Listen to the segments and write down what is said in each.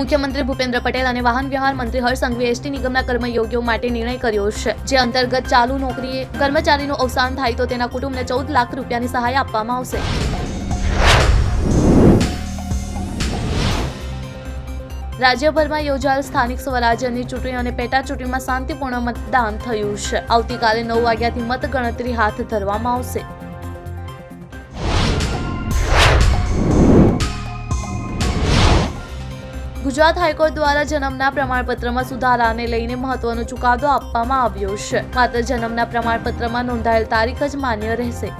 મુખ્યમંત્રી ભૂપેન્દ્ર પટેલ અને વાહન વ્યવહાર મંત્રી હર્ષ સંઘવીએ એસટી નિગમના કર્મયોગીઓ માટે નિર્ણય કર્યો છે. જે અંતર્ગત ચાલુ નોકરીએ કર્મચારીનું અવસાન થાય તો તેના કુટુંબને ચૌદ લાખ રૂપિયાની સહાય આપવામાં આવશે. રાજ્યભરમાં યોજાયેલ સ્થાનિક સ્વરાજ્યની ચૂંટણી અને પેટા ચૂંટણીમાં શાંતિપૂર્ણ મતદાન થયું છે. આવતીકાલે નવ વાગ્યાથી મતગણતરી હાથ ધરવામાં આવશે. ગુજરાત હાઈકોર્ટ દ્વારા જન્મના પ્રમાણપત્રમાં સુધારાને લઈને મહત્વનો ચુકાદો આપવામાં આવ્યો છે. માત્ર જન્મના પ્રમાણપત્રમાં નોંધાયેલ તારીખ જ માન્ય રહેશે.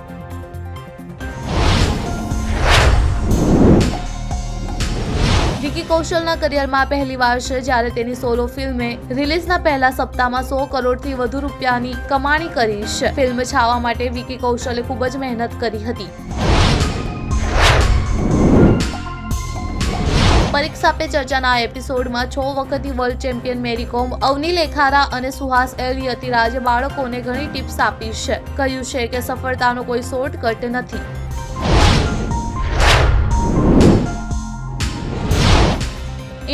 વિકી કૌશલના કરિયરમાં પહેલીવાર છે જ્યારે તેની સોલો ફિલ્મે રિલીઝના પહેલા સપ્તાહમાં સો કરોડથી વધુ રૂપિયાની કમાણી કરી છે. ફિલ્મ છાવા માટે વિકી કૌશલે ખૂબ જ મહેનત કરી હતી. પરીક્ષા પે ચર્ચાના એપિસોડમાં છ વખતની વર્લ્ડ ચેમ્પિયન મેરી કોમ, અવની લેખારા અને સુહાસ એલિયતિરાજે બાળકોને ઘણી ટિપ્સ આપી છે. કહ્યું છે કે સફળતાનો કોઈ શોર્ટકટ નથી.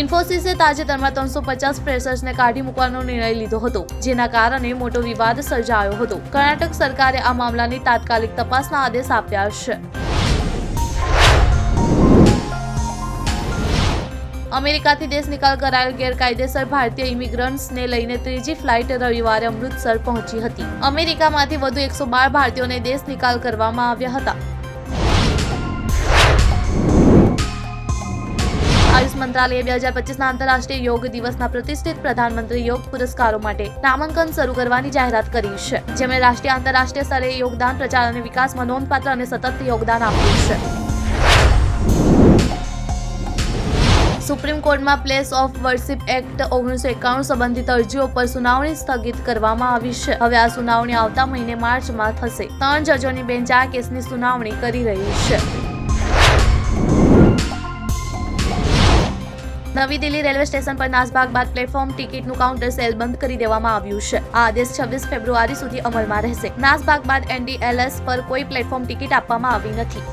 ઇન્ફોસિસે તાજેતરમાં ત્રણસો પચાસ ફ્રેશર્સને કાઢી મૂકવાનો નિર્ણય લીધો હતો, જેના કારણે મોટો વિવાદ સર્જાયો હતો. કર્ણાટક સરકારે આ મામલાની તાત્કાલિક તપાસના આદેશ આપ્યા છે. અમેરિકાથી દેશ નિકાલ કરાયેલ ગેરકાયદેસર ભારતીય ઇમિગ્રન્ટ્સને લઈને ત્રીજી ફ્લાઇટ રવિવારે અમૃતસર પહોંચી હતી. અમેરિકામાંથી વધુ એકસો બાર ભારતીયોને દેશ નિકાલ કરવામાં આવ્યા હતા. આયુષ મંત્રાલયે બે હજાર પચીસના આંતરરાષ્ટ્રીય યોગ દિવસના પ્રતિષ્ઠિત પ્રધાનમંત્રી યોગ પુરસ્કારો માટે નામાંકન શરૂ કરવાની જાહેરાત કરી છે. જેમણે રાષ્ટ્રીય આંતરરાષ્ટ્રીય સ્તરે યોગદાન, પ્રચાર અને વિકાસમાં નોંધપાત્ર અને સતત યોગદાન આપ્યું છે. સુપ્રીમ કોર્ટમાં પ્લેસ ઓફ વર્શિપ એક્ટ ઓગણીસો એકાણું સંબંધિત અરજીઓ પર સુનાવણી સ્થગિત કરવામાં આવી છે. હવે આ સુનાવણી આવતા મહિને માર્ચમાં થશે. ત્રણ જજોની બેન્ચ આ કેસની સુનાવણી કરી રહી છે. નવી દિલ્હી રેલવે સ્ટેશન પર નાસભાગ બાદ પ્લેટફોર્મ ટિકિટનું કાઉન્ટર સેલ બંધ કરી દેવામાં આવ્યું છે. આ આદેશ છવ્વીસ ફેબ્રુઆરી સુધી અમલમાં રહેશે. નાસભાગ બાદ એનડીએલએસ પર કોઈ પ્લેટફોર્મ ટિકિટ આપવામાં આવી નથી.